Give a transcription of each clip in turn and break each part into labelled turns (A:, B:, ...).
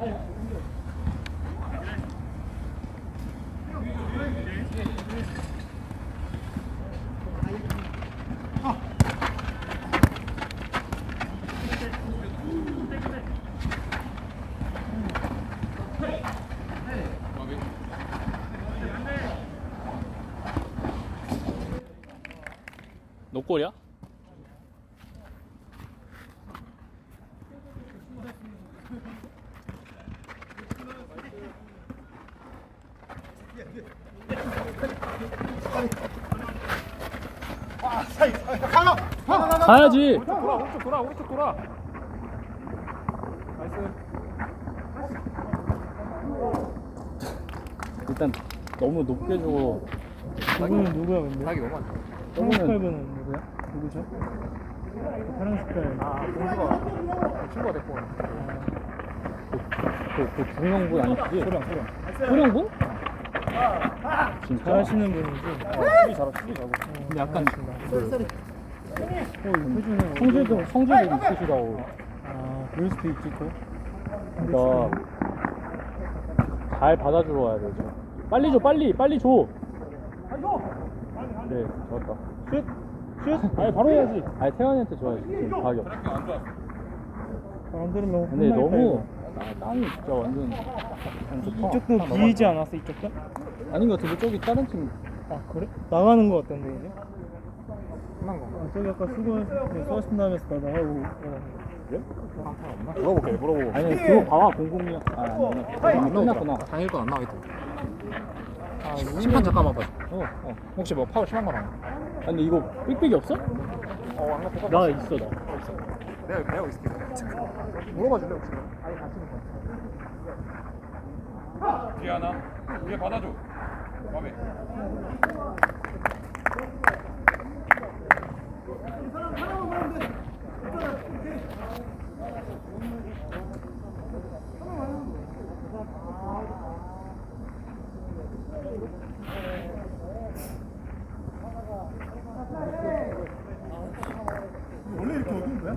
A: 아유,
B: 노골이야? 가야지.
A: 오른쪽 돌아, 오른쪽 돌아, 오른쪽 돌아. 나이스.
B: 일단 너무 높게 주고
C: 누구는 누구야 근데?
A: 자기 너무 안 좋아.
C: 파란 스카이브는 누구야? 누구죠? 파란 스카이브
A: 아, 공주가 친구가 됐고.
B: 그, 그 중형분 아니지?
C: 소령 소령
B: 소령분? 진짜?
C: 잘하시는 분이지?
A: 수비 잘하, 수비 잘하고.
B: 근데 약간
C: 그, 어
B: 성질도 성질도 있으시다고.
C: 아 그럴 수도 있지 또
B: 그러니까 잘 받아주러 와야 돼. 지금. 빨리 줘, 빨리, 빨리 줘. 네, 좋았다.
C: 슛! 슛! 아니 바로 해야지
B: 아니 태환이한테 줘야지. 지금 가격.
C: 안 들으면
B: 근데
C: 혼날
B: 너무
C: 거야,
B: 나- 땅이 진짜 완전.
C: 이거. 이쪽도 비이지 않았어 이쪽도?
B: 아닌 것 같은데 저기 다른 팀
C: 아 그래? 나가는 거 같던데 이제?
A: 끝난 거.
C: 아 저기 아까 수고 네, 수고하신다 하면서 다 나가고
B: 그래?
A: 물어볼게, 물어보고.
B: 아니 그거 봐봐 공공이야. 아 아니구나. 이미 끝났구나.
A: 당일 건안 나와 있다.
C: 아
A: 심판 잠깐만 봐.
B: 어, 어.
A: 혹시 뭐 파울 심한 거 나와?
B: 아니 근데 이거 삑삑이 없어?
A: 어, 안 가.
B: 나 있어 나.
A: 내가 배우고 있을게. 물어봐 줄래 혹시?
D: 뒤에 하나 위에 받아줘 마음에
A: 원래 이렇게 어두운 거야?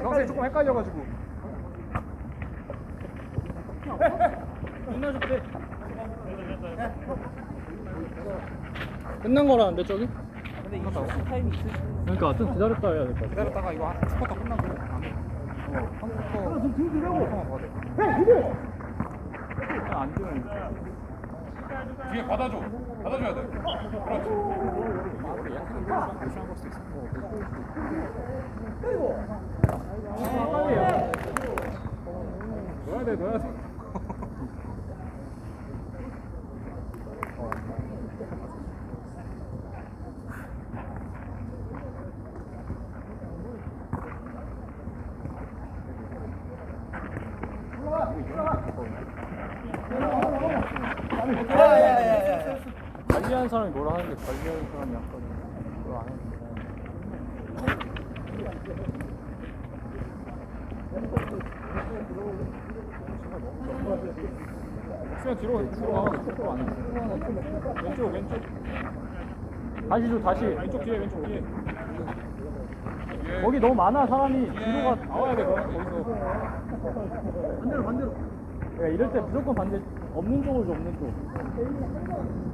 A: 주황색 조금 헷갈려가지고.
B: 끝난 거라는데 저기? 그러니까 좀 기다렸다 해야 될 것 같아.
A: 기다렸다가 이거 한 스쿼터 끝나고 안 해. 어, 한 스쿼터 좀만 봐야 돼.
B: 안 되면
D: 뒤에 받아줘 받아줘야 돼 그렇지
A: 우리 약간 무시한 걸 수도 있어.
C: 넣어야 돼 넣어야 돼
B: 관리하는 사람이 뭐라 하는데 관리하는 사람이 약간 뭐라 안 하는데.
A: 수현 뒤로 뒤로 와. 뒤로 안 해. 왼쪽 왼쪽
B: 다시 줘 다시.
A: 왼쪽 뒤에 왼쪽 뒤에.
B: 거기 너무 많아 사람이 뒤로 가.
A: 나와야 돼 거기서.
B: 반대로 반대로. 야 이럴 때 무조건 반대 없는 쪽으로 줘 없는 쪽.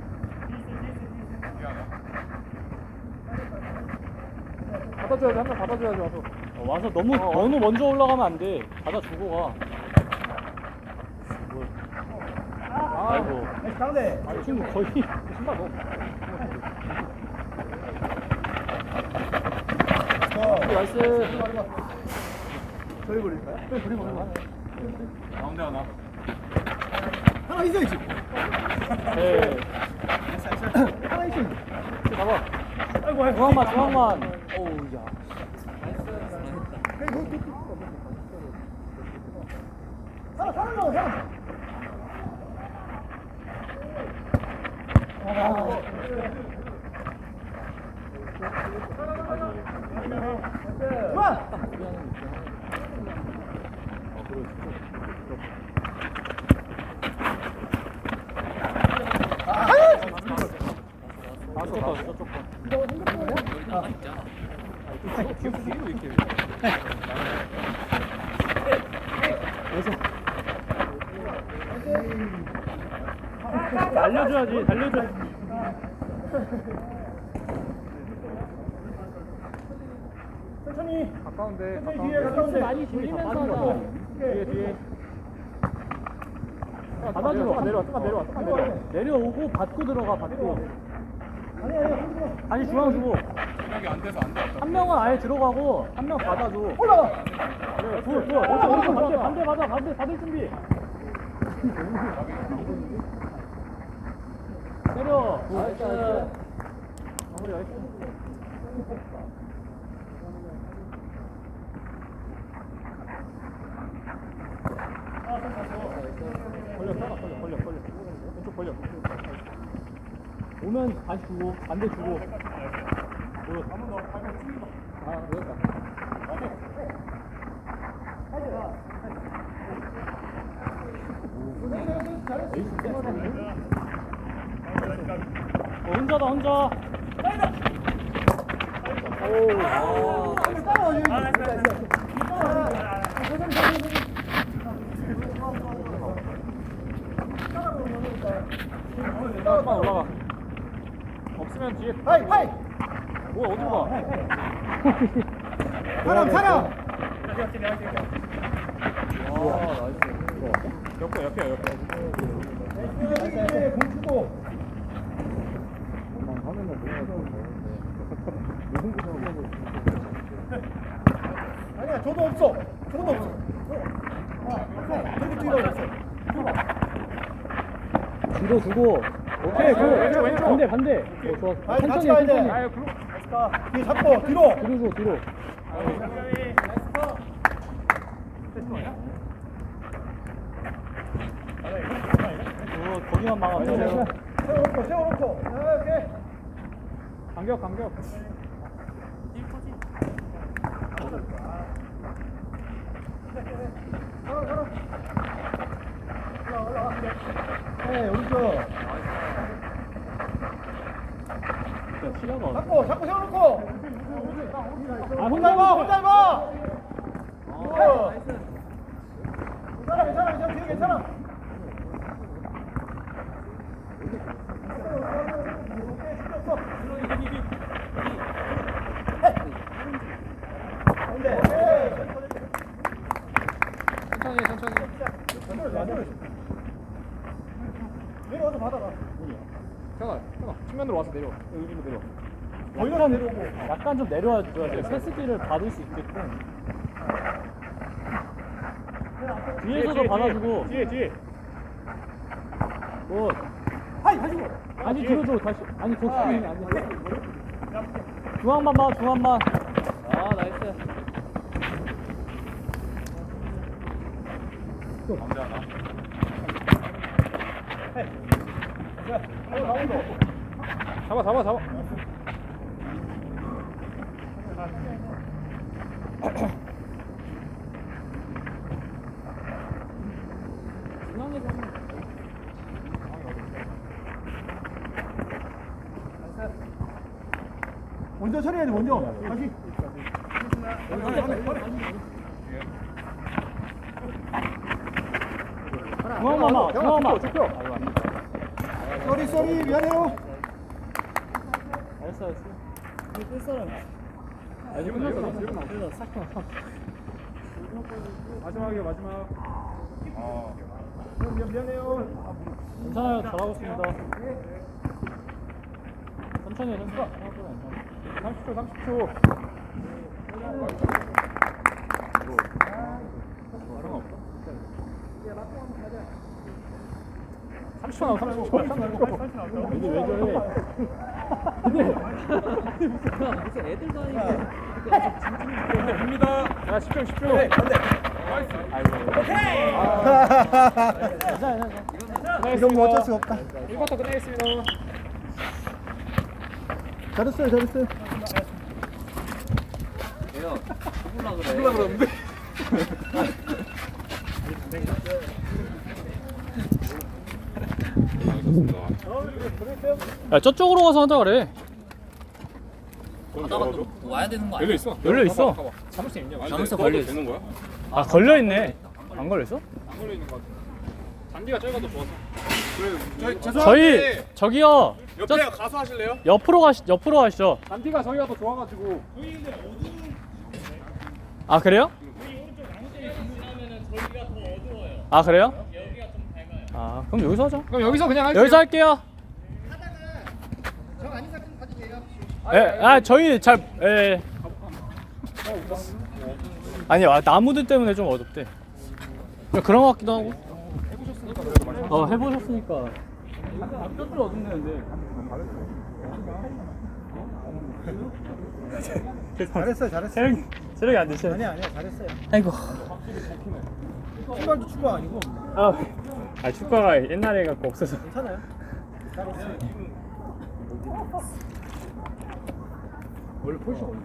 A: 받아줘야지 한명 받아줘야지 와서.
B: 어, 와서 너무 너무 먼저 올라가면 안 돼. 받아 주고 가. 뭐. 아이고.
D: 상대.
B: 아, 친구 거의 신발 너무. 나이스.
D: 저리 버릴까요? 저리 버릴까요?
A: 가운데 하나.
D: 하나 있어야지.
B: 네.
D: 하나 있어야지.
B: 잡아. 아이고, 중앙만, 중앙만.
D: 그만.
B: 저쪽 거, 저쪽 거. 달려줘야지, 달려줘야지.
D: 천천히.
B: 가까운데,
D: 천천히 뒤에 가까운데.
B: 많이 줄이면서 하자. 뒤에, 뒤에. 받아주러.
D: 조금만 내려와, 조금만 내려와, 조금만 내려와.
B: 내려오고 받고 들어가, 받고.
D: 아니 아니.
B: 다시 중앙 주고.
A: 생각이 안 돼서 안 돼.
B: 한 명은 아예 들어가고, 한 명 받아줘.
D: 올라가.
B: 그래, 굿, 굿. 오른쪽, 오른쪽, 반대, 반대 받아, 반대, 받을 준비. 때려. 나이스. 마무리 나이스. 걸려, 걸려, 걸려, 걸려, 걸려. 왼쪽 걸려. 오면 다시 주고, 반대 주고. 굿. 아, 그랬다. 어, 혼자다 혼자. 오. 올라가. 없으면 뒤에.
D: 하이 하이.
B: 뭐야 어디로 가?
D: 사람 사람.
B: 옆에 옆에 옆에.
D: 이제 공 주고. 아니야 저도 없어. 저도 없어. 아, 저기 뒤로 있어.
B: 뒤로 주고. 오케이 그 왼쪽 왼쪽. 반대 반대. 어 좋아.
D: 아니, 같이
B: 천천히
D: 가야 돼.
B: 천천히.
D: 아유, 뒤에 잡고 뒤로.
B: 뒤로 줘 뒤로. 어, 거기만 막아.
D: 세워놓고 세워놓고. 아, 오케이.
B: 간격 간격.
D: 네, 오른쪽.
B: 야, 시야가.
D: 잡고 잡고 세워놓고.
B: 아
D: 혼자 봐, 혼자 봐. 어. 괜찮아, 괜찮아, 괜찮아, 뒤에 괜찮아.
B: 천천히 천천히.
D: 내려와서 받아라.
B: 잠깐 잠깐. 측면으로 와서 내려. 여기로 내려.
D: 거기로 내려오고.
B: 약간 좀 내려와 줘야 돼. 패스기를 받을 수 있게끔. 뒤에서도 받아주고.
E: 뒤에 뒤에
B: 뭐
D: 하이, 가지고.
B: 아니 뒤로 줘 다시. 아니 저 수비 안 돼. 중앙만 봐 중앙만. 아 나이스.
A: 가운데 하나.
B: 잡아 잡아 잡아.
D: 먼저 처리해야 돼, 먼저. 다시.
B: 중앙만 봐 중앙만.
D: 쏘리, 쏘리, 미안해요.
B: 알았어 알았어. 아니 끝났어 끝났어 싹 나.
A: 마지막이야 마지막. 아.
D: 미안, 미안해요.
B: 괜찮아요 잘하고 있습니다 천천히 해 천천히 생각보다 괜찮아
A: 30초. 30초.
B: 삼십 초. 나와 30초. 이게 왜 저래?
E: 무슨 애들도 아니고
A: 됩니다.
B: 야 10초 10초.
A: 나이스.
B: 괜찮아 괜찮아
D: 이건 뭐 어쩔 수가 없다.
B: 1부터 끝내겠습니다
D: 잘했어요, 잘했어요.
A: 죽으려 그러는데.
B: 야 저쪽으로 가서 하자 그래
E: 또 와야 되는 거 아니야?
A: 열려 있어.
B: 열려 있어.
A: 자물쇠 있냐?
E: 자물쇠
A: 걸려 있어. 되는 거야?
B: 아 걸려있네 안 걸렸어?
A: 안 걸려 있는 거 같아. 잔디가 짧아도 좋아서. 저희
B: 저희 저기요 저
A: 옆에 가서 하실래요?
B: 옆으로 가시 옆으로 가시죠
A: 잔디가 저희가 더 좋아가지고.
B: 아 그래요? 아 그래요? 아 그럼 여기서 하자
A: 그럼 여기서 그냥 할게요.
B: 여기서 할게요 예, 아 저희 잘 예. 아니 아, 나무들 때문에 좀 어둡대 그냥 그런 것 같기도 하고 어 해보셨으니까 저쪽 어둡네는데
D: 잘했어요, 잘했어요.
B: 체력이 체력이 안 되시네
D: 아니야, 아니야, 잘했어요.
B: 아이고
D: 출발도 출발 아니고.
B: 아, 아 축구가 옛날에 갖고 없어서
D: 괜찮아요. 잘했어요.
B: 원래 포지션 어디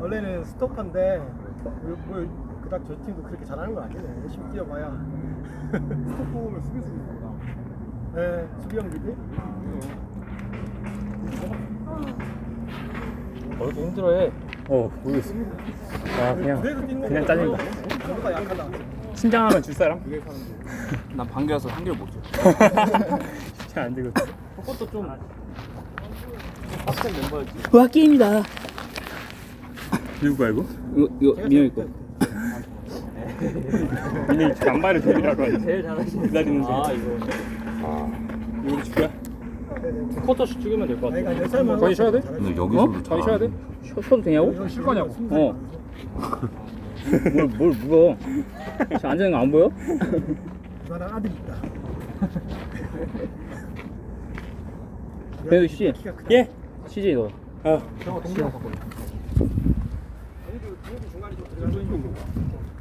D: 원래는 스토커인데 뭐, 뭐 그닥 저 팀도 그렇게 잘하는 건 아니네. 열심히 뛰어봐야. 스토커 오면 수비수 구나. 네, 수비형 리드.
B: 어, 이렇게 힘들어해 어 모르겠어 아 그냥 그냥
D: 약하다.
B: 신장하면 줄 사람?
A: 난 반개라서 한 개를 못 줘.
B: 쉽지 안 되거든 그것도 좀 빡센 멤버였지
E: 와 게임이다.
B: 누구 알고?
E: 이거 이거 민영이 거.
B: 민이 양발을 돌리라고 하지
E: 제일 잘하시는.
B: 기다리는 중
E: 아 이거.
B: 이거 우리 축구야? 두 쿼터씩 찍으면 될 것 같아 저희 쉬어야 돼?
A: 근데 여기서
B: 저희 쉬어야 돼?
E: 쉬어도 되냐고?
D: 이거
B: 쉴 거냐고
E: 어. 뭘, 뭘 묵어? 저 앉아있는 거 안 보여?
D: 나랑 아들 있다.
E: 그래도 씨.
D: 키가 크다.
E: 예? CJ 너.
B: 아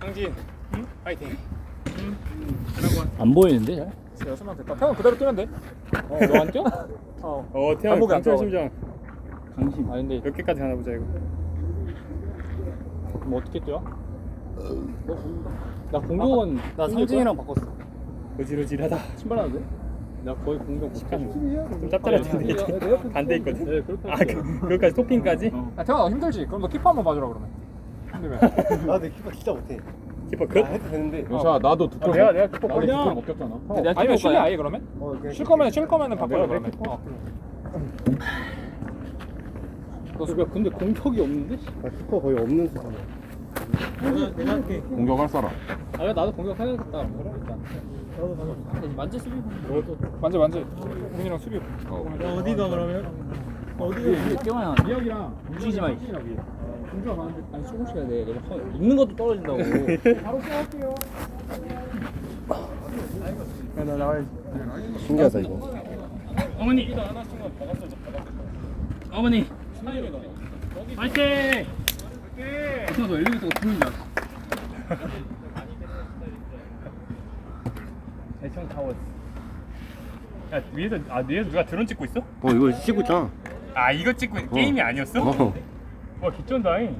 B: 강진 응? 파이팅
E: 안 보이는데 잘?
A: 여섯만 됐다. 태형 그대로 뛰면 돼.
B: 어, 너 안 뛰어? 어, 어 태양
A: 안
B: 강철. 심장
E: 강심.
B: 아 근데 몇 개까지 가나 보자 이거 뭐 어떻게 뛰어? 나 공격은
E: 나 상진이랑 바꿨어.
B: 어지러지하다
E: 신발하는데?
B: 나 거의 공격 못하고 좀좀 짭짤한데 이게 반대 있거든
E: 네, 그렇게
B: 아 그, 그거까지 토핑까지?
A: 야, 태형아 너 힘들지? 그럼 너 키퍼 한번 봐주라 그러면. 힘들면.
D: 나내 키가 진짜 못해.
B: 키퍼 급?
D: 해도 되는데.
A: 여사 나도 두
B: 어, 내가 내가 키퍼
A: 나도
B: 그냥
A: 두골 못 꼈잖아.
E: 근데 내가
A: 아니면
E: 키퍼
A: 쉴래? 아예 그러면?
D: 어, 그냥
A: 쉴 거면 쉴 거면은 바꿔
B: 내가
A: 그러면.
B: 키퍼.
A: 어.
E: 너 지금 근데 공격이 없는데?
D: 나 키퍼 거의 없는 수준이야.
A: 공격할 사람.
E: 아 나도 공격해야겠다. 일단.
D: 나도 가자.
E: 근데 만질 수비.
A: 만져 만져. 우민이랑 수비. 어.
D: 어디가 그러면?
E: 어디가? 깨만야.
A: 미역이랑
E: 움직이지 마.
A: 공주가 많은데
E: 아니 조금씩 해야 돼. 내가 허- 있는 것도 떨어진다고.
A: 바로 시작할게요.
B: 나 나와야지
D: 신기하다 이거.
E: 어머니. 어머니. 파이팅! 어떻게 너 엘리베이터가 부는 줄 알았어.
B: 대청 타워스 야 위에서 아 위에서 누가 드론 찍고 있어?
D: 어 이거 씻고 있잖아.
B: 아 이거 찍고 있- 게임이 아니었어?
D: 어.
B: 와 기쩐다잉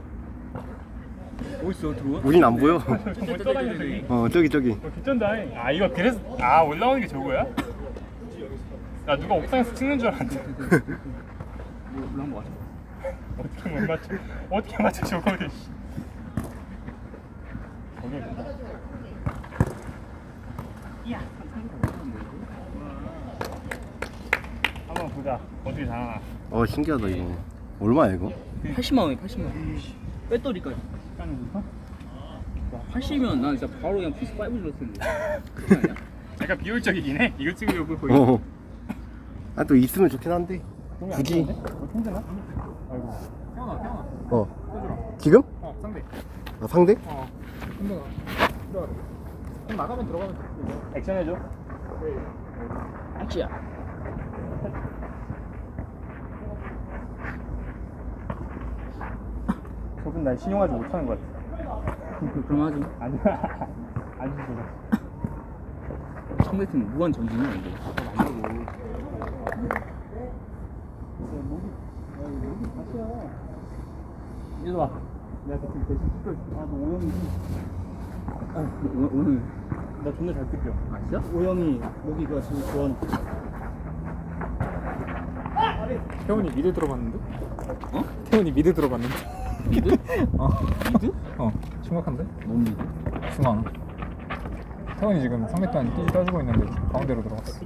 E: 어딨어 들어와?
D: 우린 안 보여.
B: 뭘 떠다니면서 이
D: 어 저기 저기.
B: 어, 기쩐다잉 아 이거 그래서 아 올라오는 게 저거야? 나 누가 옥상에서 찍는 줄 알았는데
E: 물한 거 같아.
B: 어떻게 못 맞춰 어떻게 맞춰 저거를 씨. 거기 한번 보자 어떻게 잘하나
D: 어 신기하다 이거. 얼마야 이거?
E: 80만 원이 80만 원. 배터리까지. 와 80이면 난 진짜 바로 그냥 플스 5 질렀을 텐데. 그거 아니야?
A: 약간 비효율적이긴 해. 이거 찍으려고 거의.
D: 어. 아 또 있으면 좋긴 한데 굳이
A: 통제나? 아이고. 태어나 태어나.
D: 어 지금?
A: 어 상대.
D: 아 상대?
A: 어. 힘들어. 들어가. 그럼 나가면 들어가면 돼. 액션 해줘.
E: 아치야.
A: 저분 날 신용하지 못하는 것 같아.
E: 그럼 하지.
A: 아니 아주 좋아.
E: 상대팀 무한 전진이야 이거.
A: 이리 와. 내가 대신 대신 찍고 있어. 아너 오영이.
E: 오늘, 오늘
A: 나 존나 잘 뜯겨.
E: 아 진짜?
A: 오영이 모기가 지금 좋아하는. 태훈이 미드 들어봤는데?
E: 어?
A: 태훈이 미드 들어봤는데?
E: 미드?
A: 어.
E: 미드?
A: 어. 심각한데?
E: 뭔 미드?
A: 중앙. 태훈이 지금 상대편 끼지 떠주고 있는데 가운데로 들어갔어.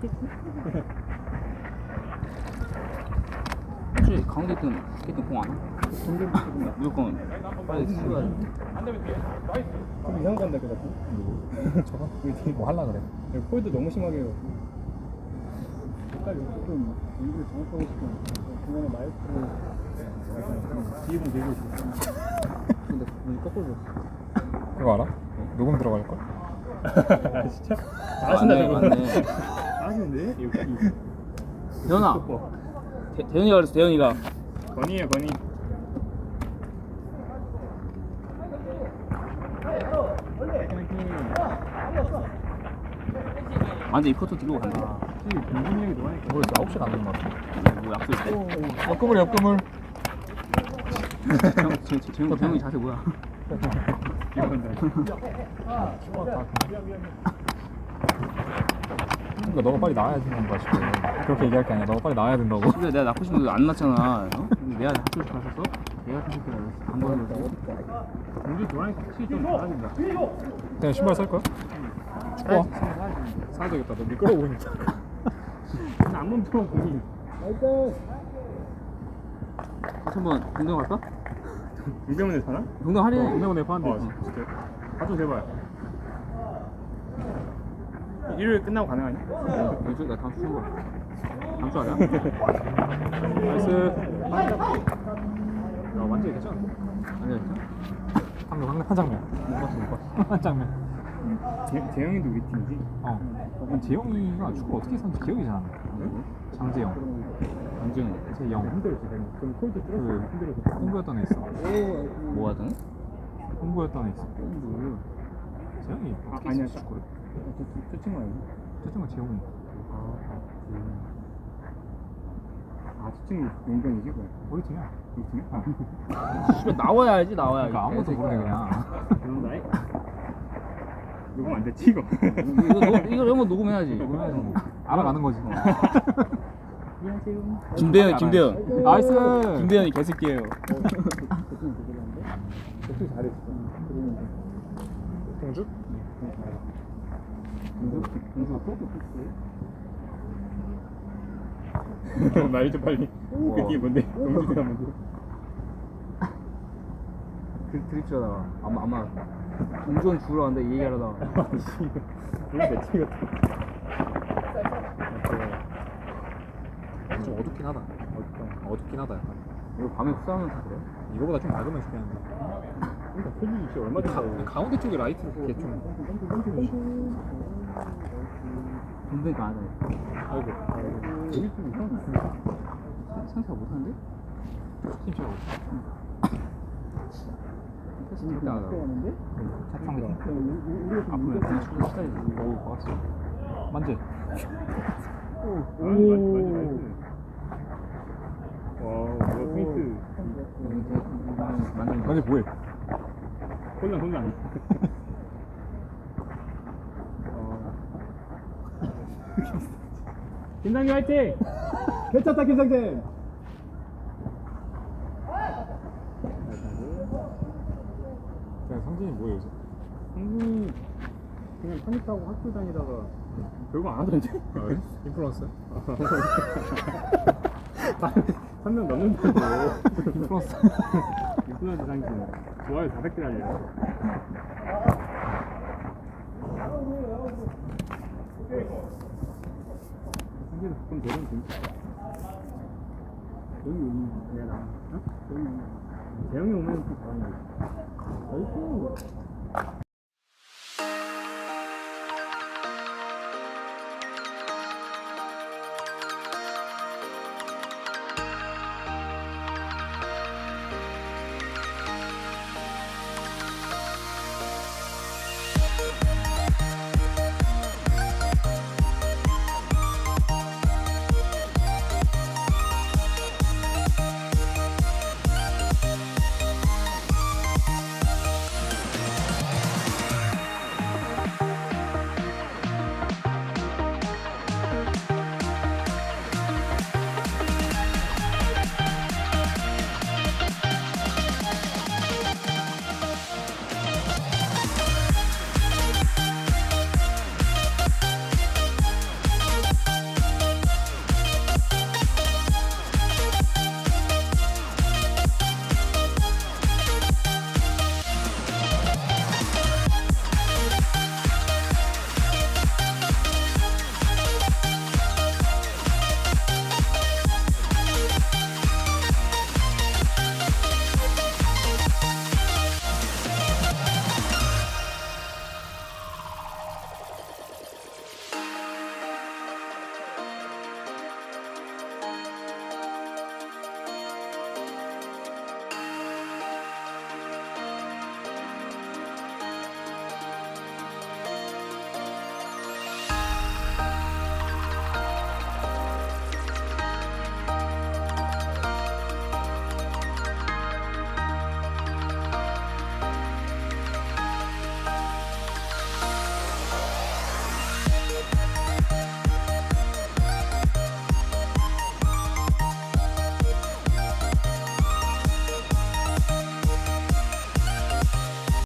E: 혹시 가운데 있던 스케이팅 공안 와? 무조건 빨리 쓰야 돼.
A: 좀 이상한 건데 그 자꾸. 저거? 뭐 할라 그래? 폴드 너무 심하게 해요. 색깔이 좀 일부러 정확하고 싶은 중간에 마이크로 뒤에 들고 있어.
E: 근데 눈이 거꾸로 줬어.
A: 그거 알아? 녹음 들어갈 걸? 아 진짜?
E: 맞네, 맞네.
A: 잘하시는데?
E: 대현아. 대, 대현이가 그랬어 대현이가.
A: 건이에요 건이.
E: 완전 이 포토 들고 간다.
A: 공군 얘기 좋아하니까. 뭐 9시에 가는 거 같아.
E: 뭐 약속.
A: 옆금을 옆금을.
E: 형, 제, 제, 제, 대현이 자세 뭐야?
A: 그러니까 너가 빨리 나와야 되는 거야 지금. 그렇게 얘기할 게 아니야. 너가 빨리 나와야 된다고.
E: 근데 내가 낳고 싶은데 안 낳잖아. 어? 근데 내가 학교 갔었어? 내가 갔었어. 안 보여줬어.
A: 공주 좋아하니까 확실히 좀 잘하는다. 그냥 신발 살 거야? 사야 되겠다. 너 미끄러워 보 니까. 안 멈춰 공이.
E: 한번 동경 갈까?
A: 유병원에 사나?
E: 동경 할인.
A: 유병원에 파는데. 어, 진짜. 가도 제발. 일요일 끝나고 가능하냐?
E: 요즘 나 다음 주. 다음 주 하자.
A: 나이스. 야, 완전 괜찮아.
E: 아니야, 진짜?
A: 한, 한, 한 장면.
E: 못 봤어, 못 봤어.
A: 한 장면. 재, 재영이도 우리 팀이지? 어. 그럼 재영이가 축구 어떻게 선지 기억이 잘 안 나. 장재영.
E: 강지훈.
A: 재영. 힘들었지, 그럼 콜드 그 힘들어서. 홍구였던 애 있어.
E: 뭐 하던?
A: 홍구였던 애 있어. 재영이
E: 아,
A: 어떻게
E: 아니야.
A: 축구를? 저, 저 친구 아니야? 저 친구 재영이. 아, 저 친구 용병이지, 그래? 우리 팀이야. 우리 팀이야? 어.
E: 씨발 나와야지, 나와야.
A: 그러니까 아무것도. 모르네, 그냥. 그런다이? 녹음 안 됐지, 이거?
E: 이거 녹음, 이거 이런 거 녹음해야지.
A: 녹음해야지, 뭐. 알아가는 거지.
E: 김대현, 김대현.
A: 나이스!
E: 김대현이 개새끼예요.
A: 공주? 어, 말좀 빨리. 그게 뭔데? 공주가 뭔데?
E: 그 드립치하다가 아마 아마 동전 주러 왔는데 이 얘기하려다가
A: 우리 매치 같아. 좀 어둡긴 하다. 어둡다. 어둡긴 하다, 약간.
E: 이거 밤에 흡사하면 다 그래.
A: 이거보다 좀 밝으면 좋겠는데. 그러니까 이제 얼마 전에 가운데 쪽에 라이트를 그게 좀.
E: 안 해.
A: 아이고. 여기 좀 이상한데.
E: 생각 못하는데?
A: 팀 치라
E: 안 하고.
A: 차창
E: 앞으로 그냥 축구 시작해.
A: 오, 봤어. 만지. 오. 와, 뭐 페인트.
E: 만든
A: 만지 뭐해? 혼란 혼란. 김상기 화이팅! 괜찮다 김상진. 야, 상진이 뭐예요? 상진이 그냥 편입 타고 학교 다니다가 별거 안 하던데? 인플루언서?
B: 한명 넘는데도 플러스 인플루언서 상승 좋아요 400개 달려요 승진은 가끔 되는 재밌다 여기 오면 내가 나 어? 여기 오면 대형이 오면 또 다행이지. 나이스.